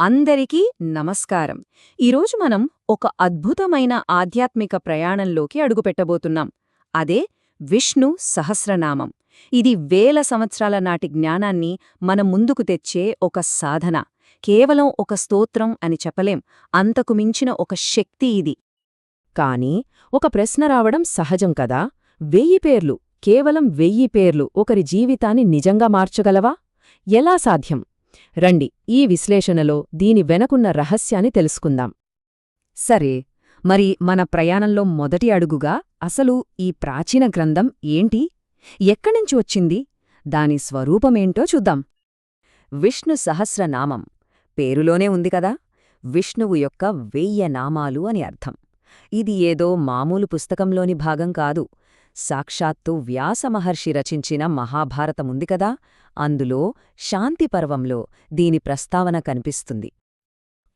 అందరికీ నమస్కారం. ఈరోజు మనం ఒక అద్భుతమైన ఆధ్యాత్మిక ప్రయాణంలోకి అడుగుపెట్టబోతున్నాం. అదే విష్ణు సహస్రనామం. ఇది వేల సంవత్సరాల నాటి జ్ఞానాన్ని మన ముందుకు తెచ్చే ఒక సాధన. కేవలం ఒక స్తోత్రం అని చెప్పలేం. అంతకు మించిన ఒక శక్తి ఇది. కాని ఒక ప్రశ్న రావడం సహజం కదా? వెయ్యి పేర్లు కేవలం వెయ్యి పేర్లు ఒకరి జీవితాన్ని నిజంగా మార్చగలవా? ఎలా సాధ్యం? రండి ఈ విశ్లేషణలో దీని వెనకున్న రహస్యాన్ని తెలుసుకుందాం. సరే మరి మన ప్రయాణంలో మొదటి అడుగుగా అసలు ఈ ప్రాచీన గ్రంథం ఏంటి? ఎక్కడినుంచి వచ్చింది? దాని స్వరూపమేంటో చూద్దాం. విష్ణు సహస్రనామం పేరులోనే ఉంది కదా? విష్ణువు యొక్క వెయ్య నామాలు అని అర్థం. ఇది ఏదో మామూలు పుస్తకంలోని భాగం కాదు. సాక్షాత్తు వ్యాసమహర్షి రచించిన మహాభారతముంది కదా? అందులో శాంతిపర్వంలో దీని ప్రస్తావన కనిపిస్తుంది.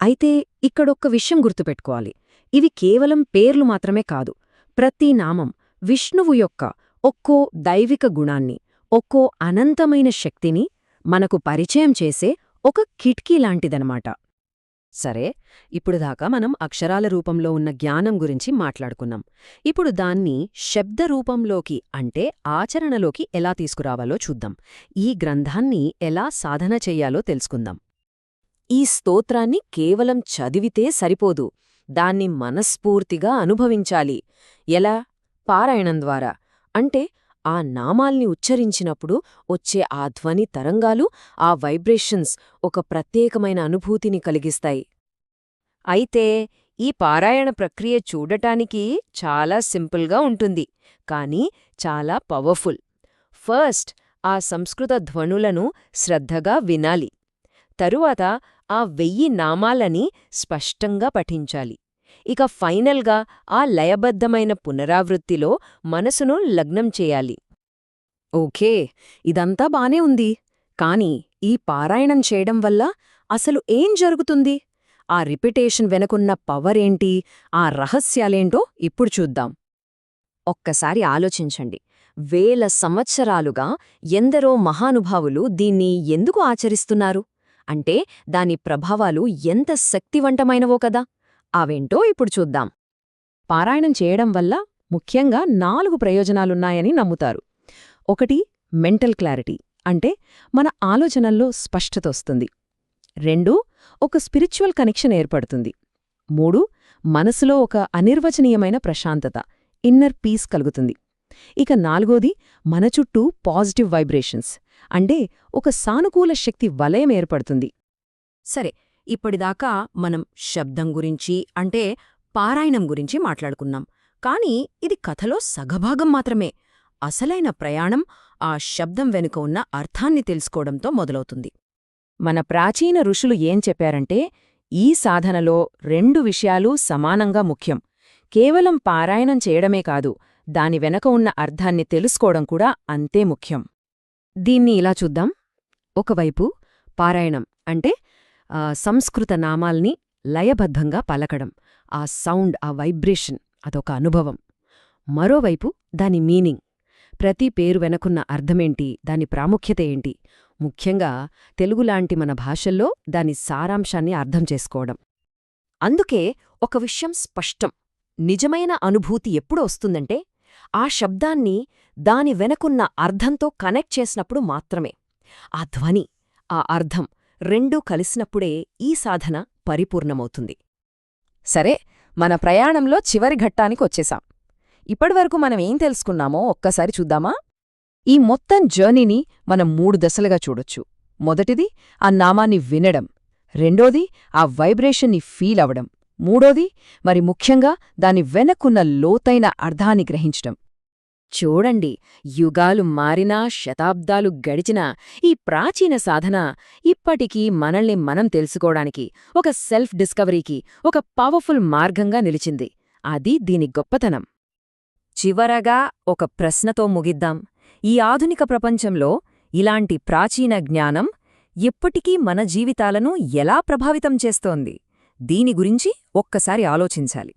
అయితే ఇక్కడొక్క విషయం గుర్తుపెట్టుకోవాలి. ఇవి కేవలం పేర్లు మాత్రమే కాదు. ప్రతి నామం విష్ణువు యొక్క ఒక్కో దైవిక గుణాన్ని ఒక్కో అనంతమైన శక్తిని మనకు పరిచయం చేసే ఒక కిటికీ లాంటిదనమాట. సరే ఇప్పుడు దాకా మనం అక్షరాల రూపంలో ఉన్న జ్ఞానం గురించి మాట్లాడుకున్నాం. ఇప్పుడు దాన్ని శబ్ద రూపంలోకి అంటే ఆచరణలోకి ఎలా తీసుకురావాలో చూద్దాం. ఈ గ్రంథాన్ని ఎలా సాధన చెయ్యాలో తెలుసుకుందాం. ఈ స్తోత్రాన్ని కేవలం చదివితే సరిపోదు. దాన్ని మనస్ఫూర్తిగా అనుభవించాలి. ఎలా? పారాయణం ద్వారా. అంటే ఆ నామాల్ని ఉచ్చరించినప్పుడు వచ్చే ఆ ధ్వని తరంగాలు ఆ వైబ్రేషన్స్ ఒక ప్రత్యేకమైన అనుభూతిని కలిగిస్తాయి. అయితే ఈ పారాయణ ప్రక్రియ చూడటానికి చాలా సింపుల్గా ఉంటుంది కానీ చాలా పవర్ఫుల్. ఫస్ట్ ఆ సంస్కృత ధ్వనులను శ్రద్ధగా వినాలి. తరువాత ఆ వెయ్యి నామాలని స్పష్టంగా పఠించాలి. ఇక ఫైనల్గా ఆ లయబద్ధమైన పునరావృత్తిలో మనసును లగ్నం చేయాలి. ఓకే ఇదంతా బానే ఉంది. కాని ఈ పారాయణం చేయడం వల్ల అసలు ఏం జరుగుతుంది? ఆ రిపిటేషన్ వెనకున్న పవరేంటి ఆ రహస్యాలేంటో ఇప్పుడు చూద్దాం. ఒక్కసారి ఆలోచించండి. వేల సంవత్సరాలుగా ఎందరో మహానుభావులు దీన్ని ఎందుకు ఆచరిస్తున్నారు? అంటే దాని ప్రభావాలు ఎంత శక్తివంతమైనవో కదా? అవేంటో ఇప్పుడు చూద్దాం. పారాయణం చేయడం వల్ల ముఖ్యంగా నాలుగు ప్రయోజనాలున్నాయని నమ్ముతారు. ఒకటి మెంటల్ క్లారిటీ అంటే మన ఆలోచనల్లో స్పష్టత వస్తుంది. రెండు ఒక స్పిరిచువల్ కనెక్షన్ ఏర్పడుతుంది. మూడు మనసులో ఒక అనిర్వచనీయమైన ప్రశాంతత ఇన్నర్ పీస్ కలుగుతుంది. ఇక నాలుగోది మన చుట్టూ పాజిటివ్ వైబ్రేషన్స్ అంటే ఒక సానుకూల శక్తి వలయం ఏర్పడుతుంది. సరే ఇప్పటిదాకా మనం శబ్దం గురించి అంటే పారాయణం గురించి మాట్లాడుకున్నాం. కాని ఇది కథలో సగభాగం మాత్రమే. అసలైన ప్రయాణం ఆ శబ్దం వెనుక ఉన్న అర్థాన్ని తెలుసుకోవడంతో మొదలవుతుంది. మన ప్రాచీన ఋషులు ఏం చెప్పారంటే ఈ సాధనలో రెండు విషయాలు సమానంగా ముఖ్యం. కేవలం పారాయణం చేయడమే కాదు దాని వెనక ఉన్న అర్థాన్ని తెలుసుకోవడం కూడా అంతే ముఖ్యం. దీన్ని ఇలా చూద్దాం. ఒకవైపు పారాయణం అంటే సంస్కృత నామాల్ని లయబద్ధంగా పలకడం ఆ సౌండ్ ఆ వైబ్రేషన్ అదొక అనుభవం. మరోవైపు దాని మీనింగ్. ప్రతి పేరు వెనకున్న అర్థమేంటి? దాని ప్రాముఖ్యత ఏంటి? ముఖ్యంగా తెలుగులాంటి మన భాషల్లో దాని సారాంశాన్ని అర్థం చేసుకోవడం. అందుకే ఒక విషయం స్పష్టం. నిజమైన అనుభూతి ఎప్పుడు వస్తుందంటే ఆ శబ్దాన్ని దాని వెనకున్న అర్థంతో కనెక్ట్ చేసినప్పుడు మాత్రమే. ఆ ధ్వని ఆ అర్థం రెండూ కలిసినప్పుడే ఈ సాధన పరిపూర్ణమవుతుంది. సరే మన ప్రయాణంలో చివరి ఘట్టానికి వచ్చేశాం ఇప్పటివరకు మనం ఏం తెలుసుకున్నామో ఒక్కసారి చూద్దామా? ఈ మొత్తం జర్నీని మనం మూడు దశలుగా చూడొచ్చు. మొదటిది ఆ నామాన్ని వినడం. రెండోది ఆ వైబ్రేషన్ని ఫీల్ అవడం మూడోది మరి ముఖ్యంగా దాని వెనక్కున్న లోతైన అర్థాన్ని గ్రహించడం. చూడండి యుగాలు మారినా శతాబ్దాలు గడిచినా ఈ ప్రాచీన సాధన ఇప్పటికీ మనల్ని మనం తెలుసుకోవడానికి ఒక సెల్ఫ్ డిస్కవరీకి ఒక పవర్ఫుల్ మార్గంగా నిలిచింది. అది దీని గొప్పతనం. చివరగా ఒక ప్రశ్నతో ముగిద్దాం. ఈ ఆధునిక ప్రపంచంలో ఇలాంటి ప్రాచీన జ్ఞానం ఎప్పటికీ మన జీవితాలను ఎలా ప్రభావితం చేస్తోంది? దీని గురించి ఒక్కసారి ఆలోచించాలి.